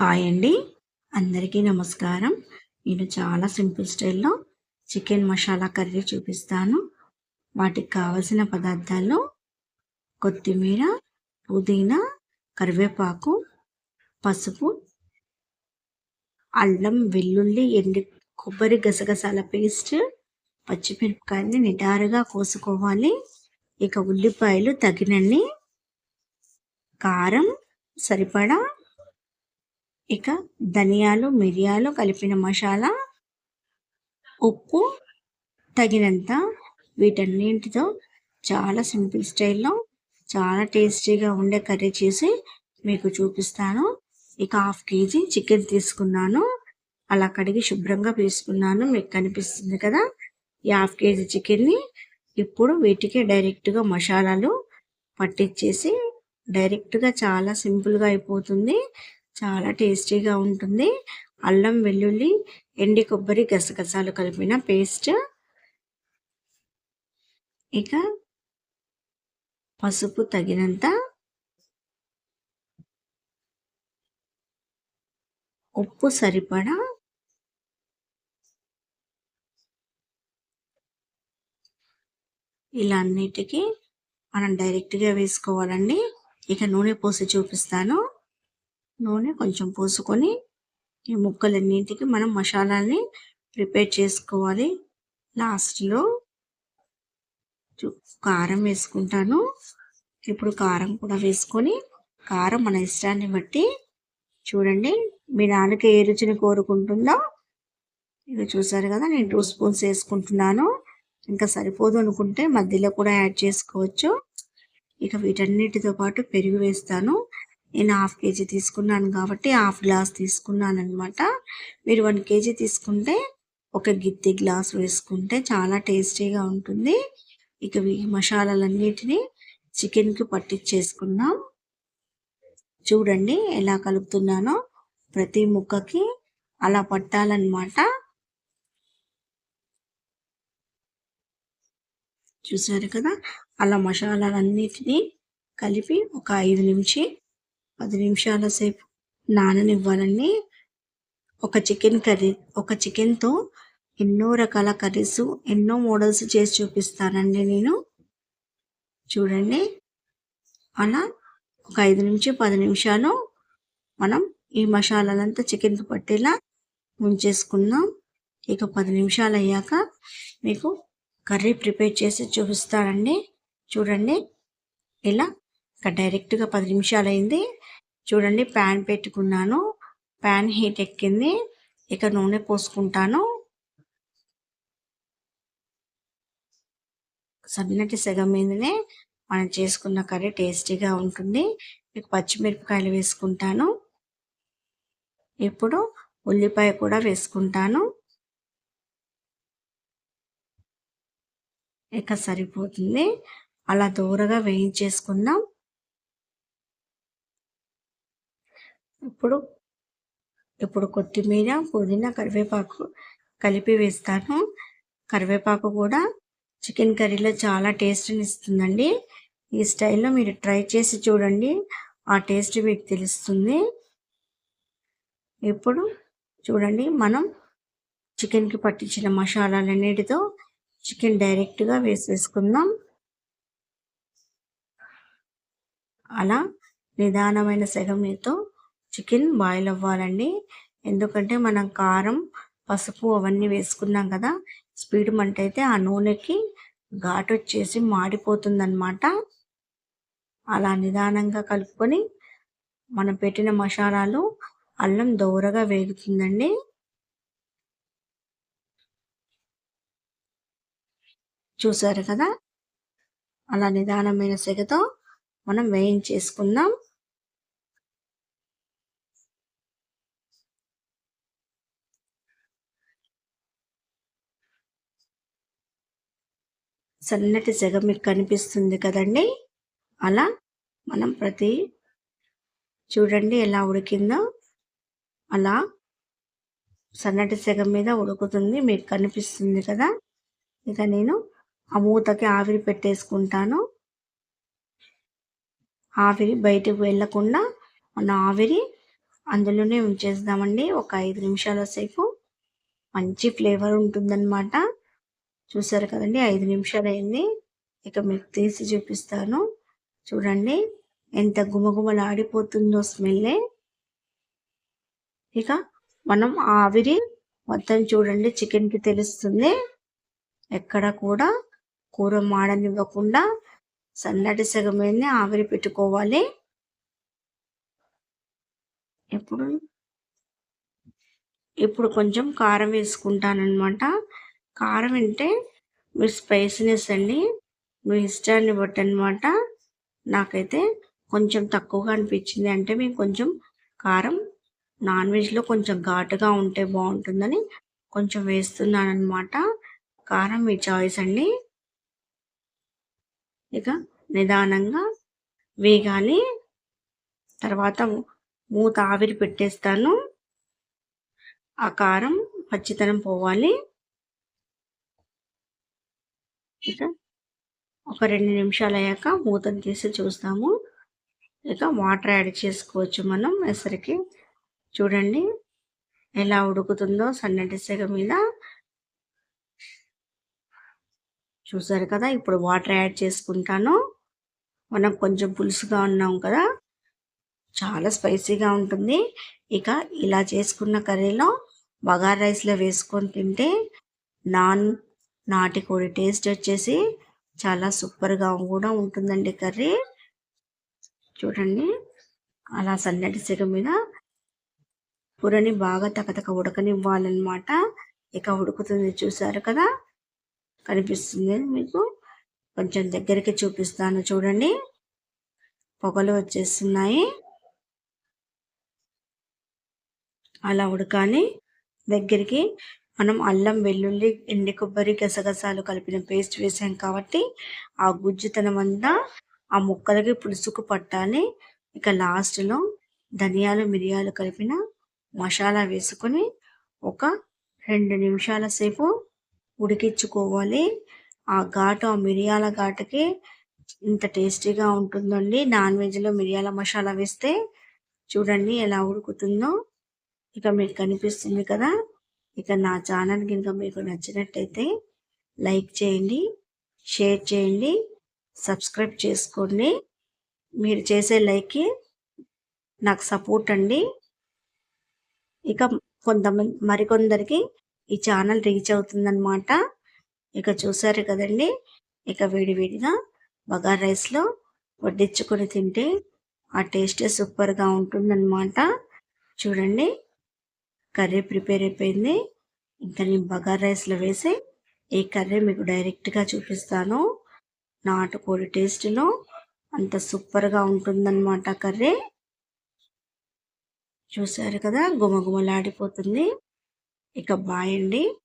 Hi అండి. అందరికీ నమస్కారం. నేను చాలా సింపుల్ స్టైల్లో చికెన్ మసాలా కర్రీ చూపిస్తాను. వాటికి కావలసిన పదార్థాలు కొత్తిమీర పుదీనా కరివేపాకు పసుపు అల్లం వెల్లుల్లి ఎండి కొబ్బరి గసగసాల పేస్ట్ పచ్చిమిరపకాయని నిటారుగా కోసుకోవాలి. ఇక ఉల్లిపాయలు తగినన్ని కారం సరిపడా ఇక ధనియాలు మిరియాలు కలిపిన మసాలా ఉప్పు తగినంత. వీటన్నింటితో చాలా సింపుల్ స్టైల్లో చాలా టేస్టీగా ఉండే కర్రీ చేసి మీకు చూపిస్తాను. ఇక హాఫ్ కేజీ చికెన్ తీసుకున్నాను. అలా కడిగి శుభ్రంగా తీసుకున్నాను మీకు కనిపిస్తుంది కదా ఈ హాఫ్ కేజీ చికెన్ని ఇప్పుడు వీటికి డైరెక్ట్గా మసాలాలు పట్టించేసి డైరెక్ట్గా చాలా సింపుల్గా అయిపోతుంది. చాలా టేస్టీగా ఉంటుంది. అల్లం వెల్లుల్లి ఎండి కొబ్బరి గసగసాలు కలిపిన పేస్ట్. ఇక పసుపు తగినంత ఉప్పు సరిపడా ఇలా అన్నిటికీ మనం డైరెక్ట్గా వేసుకోవాలండి. ఇక నూనె పోసి చూపిస్తాను. నూనె కొంచెం పోసుకొని ఈ ముక్కలన్నింటికి మనం మసాలాని ప్రిపేర్ చేసుకోవాలి. లాస్ట్లో కారం వేసుకుంటాను. ఇప్పుడు కారం కూడా వేసుకొని కారం మన ఇష్టాన్ని బట్టి చూడండి మీ నాన్నకి ఏ రుచిని కోరుకుంటుందో. ఇక చూసారు కదా నేను టూ స్పూన్స్ వేసుకుంటున్నాను. ఇంకా సరిపోదు అనుకుంటే మధ్యలో కూడా యాడ్ చేసుకోవచ్చు. ఇక వీటన్నిటితో పాటు పెరుగు వేస్తాను. నేను హాఫ్ కేజీ తీసుకున్నాను కాబట్టి హాఫ్ గ్లాస్ తీసుకున్నాను అనమాట మీరు వన్ కేజీ తీసుకుంటే ఒక గిత్తి గ్లాస్ వేసుకుంటే చాలా టేస్టీగా ఉంటుంది. ఇక ఈ మసాలాలన్నిటినీ చికెన్కి పట్టించేసుకున్నాం చూడండి ఎలా కలుపుతున్నానో. ప్రతి ముక్కకి అలా పట్టాలన్నమాట. చూసారు కదా? అలా మసాలాలన్నిటినీ కలిపి ఒక ఐదు నిమిషం పది నిమిషాల సేపు నాననివ్వాలని ఒక చికెన్ కర్రీ ఒక చికెన్తో ఎన్నో రకాల కర్రీస్ ఎన్నో మోడల్స్ చేసి చూపిస్తానండి నేను. చూడండి. అలా ఒక ఐదు నుంచి పది నిమిషాలు మనం ఈ మసాలాలంతా చికెన్కి పట్టేలా ఉంచేసుకుందాం. ఇక పది నిమిషాలు అయ్యాక మీకు కర్రీ ప్రిపేర్ చేసి చూపిస్తానండి. చూడండి. ఇలా ఇక డైరెక్ట్గా పది నిమిషాలు అయింది చూడండి ప్యాన్ పెట్టుకున్నాను. ప్యాన్ హీట్ ఎక్కింది. ఇక నూనె పోసుకుంటాను. సన్నటి సగం మీదనే మనం చేసుకున్న కర్రీ టేస్టీగా ఉంటుంది. ఇక పచ్చిమిరపకాయలు వేసుకుంటాను. ఇప్పుడు ఉల్లిపాయ కూడా వేసుకుంటాను. ఇక సరిపోతుంది. అలా దూరగా వేయించేసుకుందాం. ఇప్పుడు ఇప్పుడు కొత్తిమీర పుదీనా కరివేపాకు కలిపి వేస్తాను. కరివేపాకు కూడా చికెన్ కర్రీలో చాలా టేస్ట్ని ఇస్తుందండి. ఈ స్టైల్లో మీరు ట్రై చేసి చూడండి. ఆ టేస్ట్ మీకు తెలుస్తుంది. ఇప్పుడు చూడండి మనం చికెన్కి పట్టించిన మసాలాలన్నిటితో చికెన్ డైరెక్ట్గా వేసేసుకుందాం. అలా నిదానమైన సెగమీతో చికెన్ బాయిల్ అవ్వాలండి. ఎందుకంటే మనం కారం పసుపు అవన్నీ వేసుకున్నాం కదా స్పీడ్ మంట అయితే ఆ నూనెకి ఘాటు వచ్చేసి మాడిపోతుందన్నమాట. అలా నిదానంగా కలుపుకొని మనం పెట్టిన మసాలాలు అల్లం దోరగా వేగుతుందండి. చూసారు కదా? అలా నిదానమైన సెగతో మనం వేయించేసుకుందాం. సన్నటి సెగ మీకు కనిపిస్తుంది కదండి? అలా మనం ప్రతి చూడండి ఎలా ఉడికిందో అలా సన్నటి సెగ మీద ఉడుకుతుంది మీకు కనిపిస్తుంది కదా? ఇక నేను ఆ మూతకి ఆవిరి పెట్టేసుకుంటాను. ఆవిరి బయటకు వెళ్ళకుండా మన ఆవిరి అందులోనే ఉంచేద్దామండి. ఒక ఐదు నిమిషాల సేపు మంచి ఫ్లేవర్ ఉంటుందన్నమాట. చూసారు కదండి ఐదు నిమిషాలు అయింది ఇక మీకు తీసి చూపిస్తాను. చూడండి ఎంత గుమగుమలాడిపోతుందో స్మెల్లే. ఇక మనం ఆవిరి మొత్తం చూడండి చికెన్కి తెలుస్తుంది. ఎక్కడ కూడా కూర మాడనివ్వకుండా సన్నటి సగమైంది ఆవిరి పెట్టుకోవాలి. ఇప్పుడు ఇప్పుడు కొంచెం కారం వేసుకుంటానమాట కారం అంటే మీరు స్పైసీనెస్ అండి. మీ ఇష్టాన్ని బట్టి అనమాట నాకైతే కొంచెం తక్కువగా అనిపించింది అంటే మేము కొంచెం కారం నాన్ వెజ్లో కొంచెం ఘాటుగా ఉంటే బాగుంటుందని కొంచెం వేస్తున్నాను అనమాట కారం మీ చాయిస్ అండి. ఇక నిదానంగా వేగాలి. తర్వాత మూత ఆవిరి పెట్టేస్తాను. ఆ కారం పచ్చితనం పోవాలి. ఇక ఒక రెండు నిమిషాలు అయ్యాక మూతను తీసి చూస్తాము. ఇక వాటర్ యాడ్ చేసుకోవచ్చు మనం ఎసరికి. చూడండి ఎలా ఉడుకుతుందో సన్నటి సెగ మీద. చూసారు కదా ఇప్పుడు వాటర్ యాడ్ చేసుకుంటాను. మనం కొంచెం పులుసుగా ఉన్నాం కదా. చాలా స్పైసీగా ఉంటుంది. ఇక ఇలా చేసుకున్న కర్రీలో బగార్ రైస్లో వేసుకొని తింటే నాన్ నాటికోడి టేస్ట్ వచ్చేసి చాలా సూపర్గా కూడా ఉంటుందండి కర్రీ. చూడండి. అలా సన్నటి సిగ మీద కూరని బాగా తకతక ఉడకనివ్వాలన్నమాట. ఇక ఉడుకుతుంది చూసారు కదా? కనిపిస్తుంది మీకు? కొంచెం దగ్గరికి చూపిస్తాను చూడండి. పొగలు వచ్చేస్తున్నాయి. అలా ఉడకాలి. దగ్గరికి మనం అల్లం వెల్లుల్లి ఎండి కొబ్బరి గసగసాలు కలిపిన పేస్ట్ వేసాం కాబట్టి ఆ గుజ్జుతనం అంతా ఆ ముక్కలకి పులుసుకు పట్టాలి. ఇక లాస్ట్లో ధనియాలు మిరియాలు కలిపిన మసాలా వేసుకొని ఒక రెండు నిమిషాల సేపు ఉడికించుకోవాలి. ఆ ఘాటు ఆ మిరియాల ఘాటుకి ఇంత టేస్టీగా ఉంటుందండి. నాన్ వెజ్లో మిరియాల మసాలా వేస్తే చూడండి ఎలా ఉడుకుతుందో. ఇక మీకు కనిపిస్తుంది కదా. ఇక నా ఛానల్ కనుక మీకు నచ్చినట్టయితే లైక్ చేయండి షేర్ చేయండి సబ్స్క్రైబ్ చేసుకోండి. మీరు చేసే లైక్కి నాకు సపోర్ట్ అండి. ఇక కొంతమంది మరికొందరికి ఈ ఛానల్ రీచ్ అవుతుందన్నమాట. ఇక చూసారు కదండి ఇక వేడివేడిగా బగార్ రైస్లో వడ్డించుకొని తింటే ఆ టేస్ట్ సూపర్గా ఉంటుందన్నమాట. చూడండి. కర్రీ ప్రిపేర్ అయిపోయింది. ఇంకా నేను బగార్ రైస్లో వేసి ఈ కర్రీ మీకు డైరెక్ట్గా చూపిస్తాను. నాటుకోడి టేస్ట్లో అంత సూపర్గా ఉంటుందన్నమాట కర్రీ. చూసారు కదా? గుమగుమలాడిపోతుంది. ఇక బాయ్ అండి